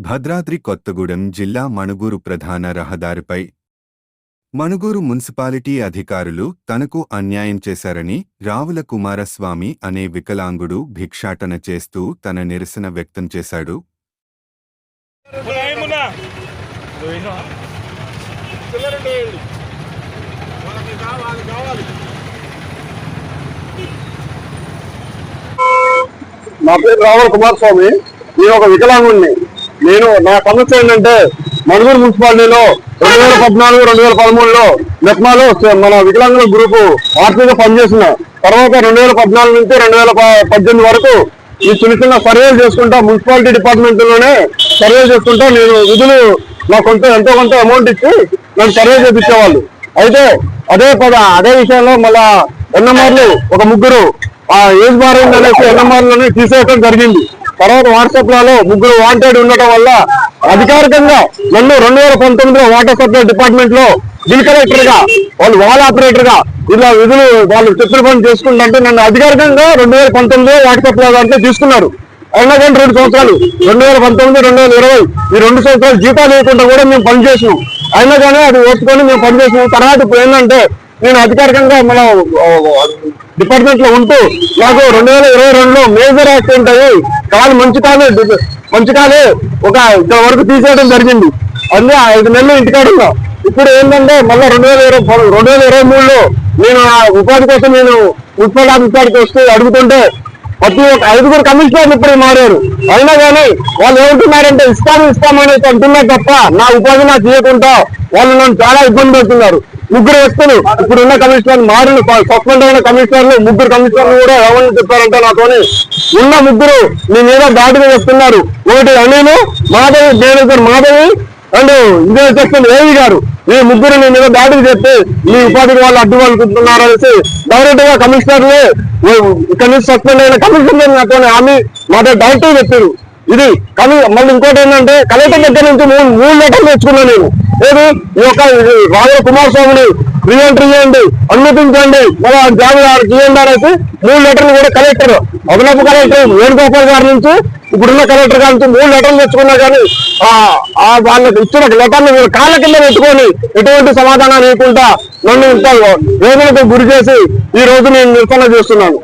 భద్రాద్రి కొత్తగూడెం జిల్లా మణుగూరు ప్రధాన రహదారిపై మణుగూరు మున్సిపాలిటీ అధికారులు తనకు అన్యాయం చేశారని రావుల కుమారస్వామి అనే వికలాంగుడు భిక్షాటన చేస్తూ తన నిరసన వ్యక్తం చేశాడు. నా పేరు రావుల కుమారస్వామి. నేను ఒక వికలాంగుడిని నేను నా సమస్య ఏంటంటే మణుగూరు మున్సిపాలిటీలో రెండు వేల పద్నాలుగు రెండు వేల పదమూడులో మెప్మాలో మన వికలాంగుల గ్రూపు ఆర్టీగా పనిచేసిన తర్వాత రెండు వేల పద్నాలుగు నుంచి రెండు వేల పద్దెనిమిది వరకు ఈ చిన్న చిన్న సర్వేలు చేసుకుంటా మున్సిపాలిటీ డిపార్ట్మెంట్లోనే సర్వే చేసుకుంటా నేను విధులు నాకు కొంత ఎంతో కొంత అమౌంట్ ఇచ్చి నన్ను సర్వే చేపించేవాళ్ళు. అయితే అదే పద అదే విషయంలో మళ్ళా ఎన్ఎంఆర్లు ఒక ముగ్గురు ఆ ఏజ్ బార్ అనేసి ఎన్ఎంఆర్లని తీసేయటం జరిగింది. తర్వాత వాట్సాప్లలో ముగ్గురు వాంటెడ్ ఉండటం వల్ల అధికారికంగా నన్ను రెండు వేల పంతొమ్మిదిలో వాటర్ సప్లై డిపార్ట్మెంట్లో బిల్ కలెక్టర్గా వాళ్ళు వాల్ ఆపరేటర్గా ఇలా విధులు వాళ్ళు చెప్పులు పని చేసుకుంటే నన్ను అధికారికంగా రెండు వేల పంతొమ్మిదిలో వాటర్ సప్లై దాంట్లో తీసుకున్నారు. అయినా కానీ రెండు సంవత్సరాలు రెండు వేల పంతొమ్మిది రెండు వేల ఇరవై ఈ రెండు సంవత్సరాలు జీతాలు లేకుండా కూడా మేము పనిచేసినాం అయినా కానీ అది ఓర్చుకొని మేము పనిచేసినాం తర్వాత ఇప్పుడు ఏంటంటే నేను అధికారికంగా మన డిపార్ట్మెంట్లో ఉంటూ నాకు రెండు వేల ఇరవై రెండులో మేజర్ యాక్సిడెంట్ అయ్యి కాలు మంచి కాలు మంచి ఒక ఇక్కడ వరకు తీసేయడం జరిగింది. అందుకే ఐదు నెలలు ఇంటికాడ ఇప్పుడు ఏంటంటే మళ్ళీ రెండు వేల ఇరవై రెండు వేల ఇరవై మూడులో నేను ఆ ఉపాధి కోసం నేను మున్సిపల్ ఆఫీస్ కాడికి వస్తే అడుగుతుంటే ప్రతి ఒక్క ఐదుగురు కమిషనర్లు ఇప్పుడు మారారు. అయినా కానీ వాళ్ళు ఏమంటున్నారంటే ఇస్తాము ఇస్తామని అంటున్నారు తప్ప నా ఉపాధి నాకు చేయకుండా వాళ్ళు నన్ను చాలా ఇబ్బంది పెడుతున్నారు. ముగ్గురు వ్యక్తులు ఇప్పుడు ఉన్న కమిషనర్ మారిన సస్పెండ్ అయిన కమిషనర్లు ముగ్గురు కమిషనర్లు కూడా ఎవరిని చెప్పారంటే నాతోని ఉన్న ముగ్గురు మీ మీద దాడిగా చెప్తున్నారు ఒకటి అనిలు మాధవి మేనేజర్ మాధవి అండ్ ఇదే సెక్షన్ ఏవి గారు. ఈ ముగ్గురు నీ మీద దాడికి చెప్పి మీ ఉపాధికి వాళ్ళు అడ్డు పలుకుతున్నారు అనేసి డైరెక్ట్గా కమిషనర్లే ఇక్కడ నుంచి సస్పెండ్ అయిన కమిషనర్ నాతో హామీ మాతో డైరెక్ట్ చెప్పారు. ఇది కవి మళ్ళీ ఇంకోటి ఏంటంటే కలెక్టర్ దగ్గర నుంచి మూడు మూడు లెటర్లు తెచ్చుకున్నాను నేను. ఏది? ఈ యొక్క రాజుల కుమారస్వామిని రీఎంట్రీ చేయండి అనుమతించండి. మన జాబ్ చేయండి అనేసి మూడు లెటర్లు కూడా కలెక్టర్ అదనపు కలెక్టర్ వేణుగోపాల్ గారి నుంచి ఇప్పుడున్న కలెక్టర్ గారి నుంచి మూడు లెటర్లు తెచ్చుకున్నా కానీ ఆ వాళ్ళకి ఇచ్చిన లెటర్లు మీరు కాళ్ళ కింద పెట్టుకొని ఎటువంటి సమాధానం లేకుండా నన్ను ఇంత వేదనకు గురి చేసి ఈ రోజు నేను నిరసన చేస్తున్నాను.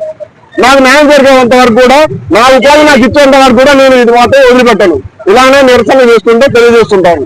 నాకు న్యాయం జరిగేంత వరకు కూడా నా ఉపాధి నాకు ఇచ్చేంత వరకు కూడా నేను ఇది మాత్రం వదిలిపెట్టాను. ఇలానే నిరసన చేసుకుంటే తెలియజేస్తుంటాను.